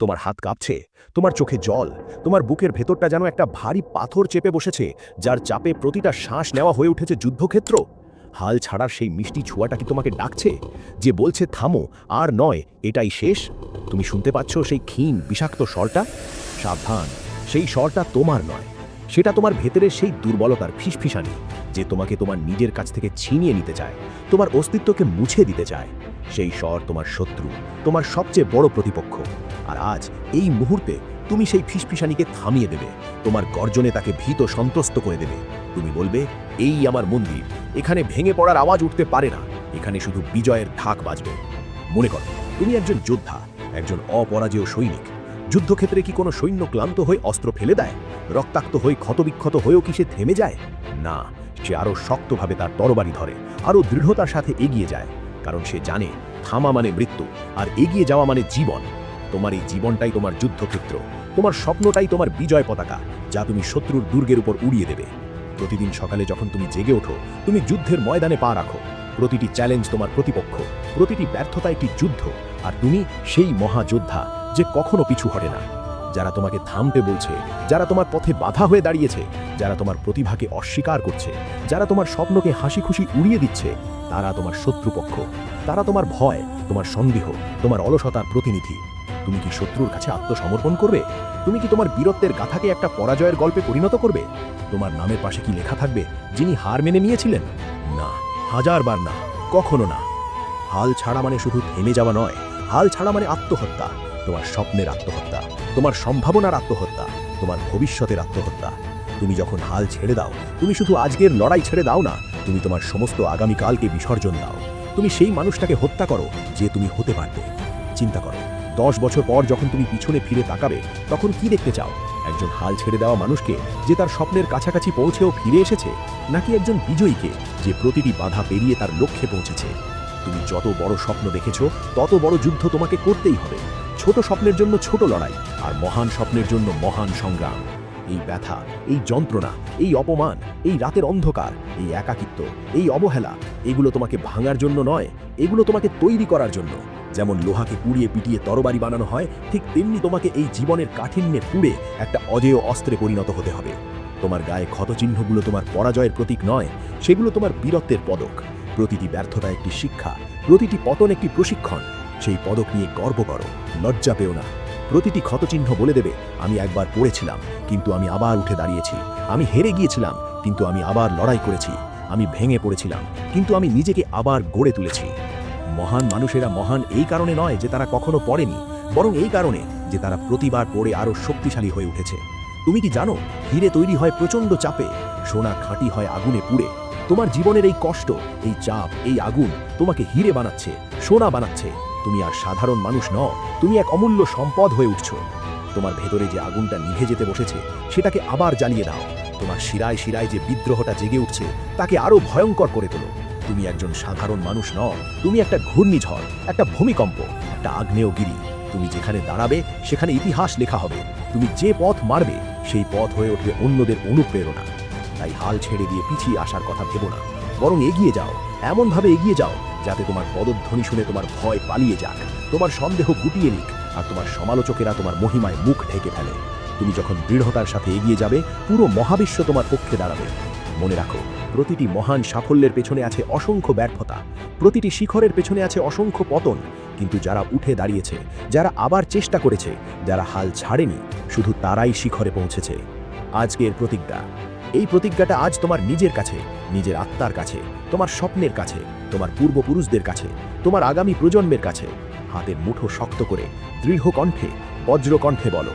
তোমার হাত কাঁপছে, তোমার চোখে জল, তোমার বুকের ভেতরটা যেন একটা ভারী পাথর চেপে বসেছে, যার চাপে প্রতিটা শ্বাস নেওয়া হয়ে উঠেছে যুদ্ধক্ষেত্র। হাল ছাড়ার সেই মিষ্টি ছোঁয়াটা কি তোমাকে ডাকছে? যে বলছে, থামো, আর নয়, এটাই শেষ? তুমি শুনতে পাচ্ছ সেই ক্ষীণ, বিষাক্ত স্বরটা? সাবধান, সেই স্বরটা তোমার নয়। সেটা তোমার ভেতরের সেই দুর্বলতার ফিসফিসানি, যে তোমাকে তোমার নিজের কাছ থেকে ছিনিয়ে নিতে চায়, তোমার অস্তিত্বকে মুছে দিতে চায়। সেই স্বর তোমার শত্রু, তোমার সবচেয়ে বড় প্রতিপক্ষ। আর আজ এই মুহূর্তে তুমি সেই ফিসফিসানিকে থামিয়ে দেবে, তোমার গর্জনে তাকে ভীত সন্ত্রস্ত করে দেবে। তুমি বলবে, এই আমার মন্দির, এখানে ভেঙে পড়ার আওয়াজ উঠতে পারে না, এখানে শুধু বিজয়ের ঢাক বাজবে। মনে করো, তুমি একজন যোদ্ধা, একজন অপরাজেয় সৈনিক। যুদ্ধক্ষেত্রে কি কোনো সৈন্য ক্লান্ত হয়ে অস্ত্র ফেলে দেয়? রক্তাক্ত হয়ে, ক্ষতবিক্ষত হয়েও কি সে থেমে যায়? না, সে আরও শক্তভাবে তার তরবারি ধরে আরও দৃঢ়তার সাথে এগিয়ে যায়। কারণ সে জানে থামা মানে মৃত্যু আর এগিয়ে যাওয়া মানে জীবন। তোমার এই জীবনটাই তোমার যুদ্ধক্ষেত্র। তোমার স্বপ্নটাই তোমার বিজয় পতাকা, যা তুমি শত্রুর দুর্গের উপর উড়িয়ে দেবে। প্রতিদিন সকালে যখন তুমি জেগে ওঠো, তুমি যুদ্ধের ময়দানে পা রাখো। প্রতিটি চ্যালেঞ্জ তোমার প্রতিপক্ষ, প্রতিটি ব্যর্থতা একটি যুদ্ধ, আর তুমি সেই মহাযোদ্ধা যে কখনো পিছু হটে না। যারা তোমাকে থামতে বলছে, যারা তোমার পথে বাধা হয়ে দাঁড়িয়েছে, যারা তোমার প্রতিভাকে অস্বীকার করছে, যারা তোমার স্বপ্নকে হাসি খুশি উড়িয়ে দিচ্ছে, তারা তোমার শত্রুপক্ষ, তারা তোমার ভয়, তোমার সন্দেহ, তোমার অলসতার প্রতিনিধি। তুমি কি শত্রুর কাছে আত্মসমর্পণ করবে? তুমি কি তোমার বীরত্বের গাথাকে একটা পরাজয়ের গল্পে পরিণত করবে? তোমার নামের পাশে কি লেখা থাকবে, যিনি হার মেনে নিয়েছিলেন? না হাজারবার না, কখনো না। হাল ছাড়া মানে শুধু থেমে যাওয়া নয়, হাল ছাড়া মানে আত্মহত্যা, তোমার স্বপ্নের আত্মহত্যা। তোমার সম্ভাবনার আত্মহত্যা, তোমার ভবিষ্যতের আত্মহত্যা। তুমি যখন হাল ছেড়ে দাও, তুমি শুধু আজকের লড়াই ছেড়ে দাও না, তুমি তোমার সমস্ত আগামীকালকে বিসর্জন দাও। তুমি সেই মানুষটাকে হত্যা করো যে তুমি হতে পারবে। চিন্তা করো, দশ বছর পর যখন তুমি পিছনে ফিরে তাকাবে, তখন কি দেখতে চাও? একজন হাল ছেড়ে দেওয়া মানুষকে যে তার স্বপ্নের কাছাকাছি পৌঁছেও ফিরে এসেছে, নাকি একজন বিজয়ীকে যে প্রতিটি বাধা পেরিয়ে তার লক্ষ্যে পৌঁছেছে? তুমি যত বড় স্বপ্ন দেখেছ, তত বড় যুদ্ধ তোমাকে করতেই হবে। ছোট স্বপ্নের জন্য ছোট লড়াই আর মহান স্বপ্নের জন্য মহান সংগ্রাম। এই ব্যথা, এই যন্ত্রণা, এই অপমান, এই রাতের অন্ধকার, এই একাকিত্ব, এই অবহেলা, এগুলো তোমাকে ভাঙার জন্য নয়, এগুলো তোমাকে তৈরি করার জন্য। যেমন লোহাকে পুড়িয়ে পিটিয়ে তরবারি বানানো হয়, ঠিক তেমনি তোমাকে এই জীবনের কাঠিন্যে পুড়ে একটা অজেয় অস্ত্রে পরিণত হতে হবে। তোমার গায়ে ক্ষতচিহ্নগুলো তোমার পরাজয়ের প্রতীক নয়, সেগুলো তোমার বীরত্বের পদক। প্রতিটি ব্যর্থতা একটি শিক্ষা, প্রতিটি পতন একটি প্রশিক্ষণ। সেই পদক নিয়ে গর্ব করো, লজ্জা পেও না। প্রতিটি ক্ষতচিহ্ন বলে দেবে, আমি একবার পড়েছিলাম, কিন্তু আমি আবার উঠে দাঁড়িয়েছি। আমি হেরে গিয়েছিলাম, কিন্তু আমি আবার লড়াই করেছি। আমি ভেঙে পড়েছিলাম, কিন্তু আমি নিজেকে আবার গড়ে তুলেছি। মহান মানুষেরা মহান এই কারণে নয় যে তারা কখনো পড়েনি, বরং এই কারণে যে তারা প্রতিবার পড়ে আরও শক্তিশালী হয়ে উঠেছে। তুমি কি জানো, হিরে তৈরি হয় প্রচণ্ড চাপে, সোনা খাঁটি হয় আগুনে পুড়ে। তোমার জীবনের এই কষ্ট, এই চাপ, এই আগুন তোমাকে হিরে বানাচ্ছে, সোনা বানাচ্ছে। তুমি আর সাধারণ মানুষ নও, তুমি এক অমূল্য সম্পদ হয়ে উঠছ। তোমার ভেতরে যে আগুনটা নিভে যেতে বসেছে, সেটাকে আবার জ্বালিয়ে দাও। তোমার শিরায় শিরায় যে বিদ্রোহটা জেগে উঠছে, তাকে আরও ভয়ঙ্কর করে তোলো। তুমি একজন সাধারণ মানুষ নও, তুমি একটা ঘূর্ণিঝড়, একটা ভূমিকম্প, একটা আগ্নেয়গিরি। তুমি যেখানে দাঁড়াবে, সেখানে ইতিহাস লেখা হবে। তুমি যে পথ মারবে, সেই পথ হয়ে উঠবে অন্যদের অনুপ্রেরণা। তাই হাল ছেড়ে দিয়ে পিছিয়ে আসার কথা ভেবো না। বরং এগিয়ে যাও, এমনভাবে এগিয়ে যাও যাতে তোমার পদধ্বনি শুনে তোমার ভয় পালিয়ে যাক। তোমার সন্দেহ গুটিয়ে নিক আর তোমার সমালোচকেরা তোমার মহিমায় মুখ ঢেকে ফেলে। তুমি যখন দৃঢ়তার সাথে এগিয়ে যাবে, পুরো মহাবিশ্ব তোমার পক্ষে দাঁড়াবে। মনে রাখো, প্রতিটি মহান সাফল্যের পেছনে আছে অসংখ্য ব্যর্থতা। প্রতিটি শিখরের পেছনে আছে অসংখ্য পতন। কিন্তু যারা উঠে দাঁড়িয়েছে, যারা আবার চেষ্টা করেছে, যারা হাল ছাড়েনি, শুধু তারাই শিখরে পৌঁছেছে। আজকের প্রতিজ্ঞা। এই প্রতিজ্ঞাটা আজ তোমার নিজের কাছে। নিজের আত্মার কাছে, তোমার স্বপ্নের কাছে, তোমার পূর্বপুরুষদের কাছে, তোমার আগামী প্রজন্মের কাছে। হাতের মুঠো শক্ত করে, দৃঢ় কণ্ঠে, বজ্র কণ্ঠে বলো,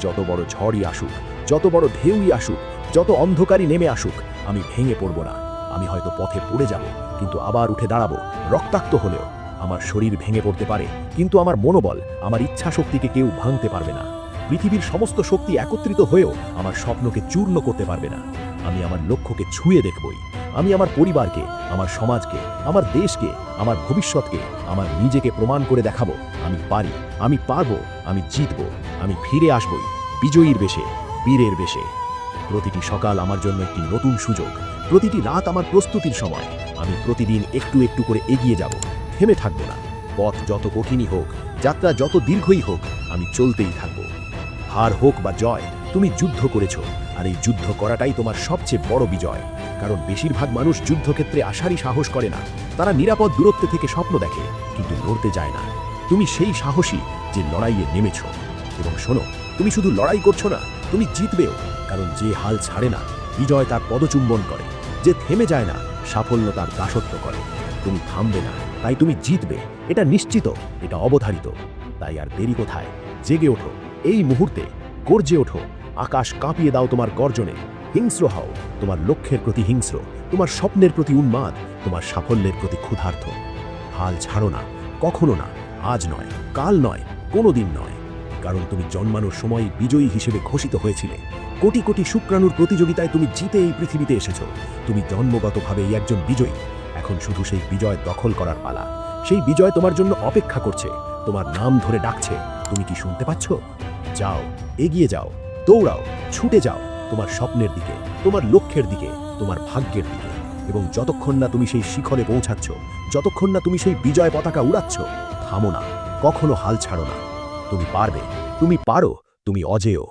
যত বড় ঝড়ই আসুক, যত বড় ঢেউই আসুক, যত অন্ধকারই নেমে আসুক, আমি ভেঙে পড়ব না। আমি হয়তো পথে পড়ে যাব, কিন্তু আবার উঠে দাঁড়াবো, রক্তাক্ত হলেও। আমার শরীর ভেঙে পড়তে পারে, কিন্তু আমার মনোবল, আমার ইচ্ছা শক্তিকে কেউ ভাঙতে পারবে না। পৃথিবীর সমস্ত শক্তি একত্রিত হয়েও আমার স্বপ্নকে চূর্ণ করতে পারবে না। আমি আমার লক্ষ্যকে ছুঁয়ে দেখবই। আমি আমার পরিবারকে, আমার সমাজকে, আমার দেশকে, আমার ভবিষ্যৎকে, আমার নিজেকে প্রমাণ করে দেখাবো। আমি পারি, আমি পারব, আমি জিতবো, আমি ফিরে আসবই, বিজয়ীর বেশে, বীরের বেশে। প্রতিটি সকাল আমার জন্য একটি নতুন সুযোগ, প্রতিটি রাত আমার প্রস্তুতির সময়। আমি প্রতিদিন একটু একটু করে এগিয়ে যাব, থেমে থাকব না। পথ যত কঠিনই হোক, যাত্রা যত দীর্ঘই হোক, আমি চলতেই থাকব। হার হোক বা জয় তুমি যুদ্ধ করেছ, আর এই যুদ্ধ করাটাই তোমার সবচেয়ে বড় বিজয়। কারণ বেশিরভাগ মানুষ যুদ্ধক্ষেত্রে আসারই সাহস করে না। তারা নিরাপদ দূরত্ব থেকে স্বপ্ন দেখে, কিন্তু লড়তে যায় না। তুমি সেই সাহসী যে লড়াইয়ে নেমেছ। এবং শোনো, তুমি শুধু লড়াই করছ না, তুমি জিতবেও। কারণ যে হাল ছাড়ে না, বিজয় তার পদচুম্বন করে। যে থেমে যায় না, সাফল্য তার দাসত্ব করে। তুমি থামবে না, তাই তুমি জিতবে। এটা নিশ্চিত, এটা অবধারিত। তাই আর দেরি কোথায়? জেগে ওঠো। এই মুহূর্তে গর্জে ওঠো। আকাশ কাঁপিয়ে দাও তোমার গর্জনে। হিংস্র হও, তোমার লক্ষ্যের প্রতি হিংস্র, তোমার স্বপ্নের প্রতি উন্মাদ, তোমার সাফল্যের প্রতি ক্ষুধার্ত। হাল ছাড়ো না, কখনো না, আজ নয়, কাল নয় কোনো দিন নয়। কারণ তুমি জন্মানোর সময় বিজয়ী হিসেবে ঘোষিত হয়েছিলে। কোটি কোটি শুক্রাণুর প্রতিযোগিতায় তুমি জিতে এই পৃথিবীতে এসেছ। তুমি জন্মগতভাবেই একজন বিজয়ী। এখন শুধু সেই বিজয় দখল করার পালা। সেই বিজয় তোমার জন্য অপেক্ষা করছে। তোমার নাম ধরে ডাকছে। তুমি কি শুনতে পাচ্ছ? যাও, এগিয়ে যাও। দৌড়াও, ছুটে যাও তোমার স্বপ্নের দিকে, তোমার লক্ষ্যের দিকে, তোমার ভাগ্যের দিকে। এবং যতক্ষণ না তুমি সেই শিখরে পৌঁছাচ্ছ, যতক্ষণ না তুমি সেই বিজয় পতাকা উড়াচ্ছ, থামো না, কখনো হাল ছাড়ো না। তুমি পারবে, তুমি পারো, তুমি অজেয়।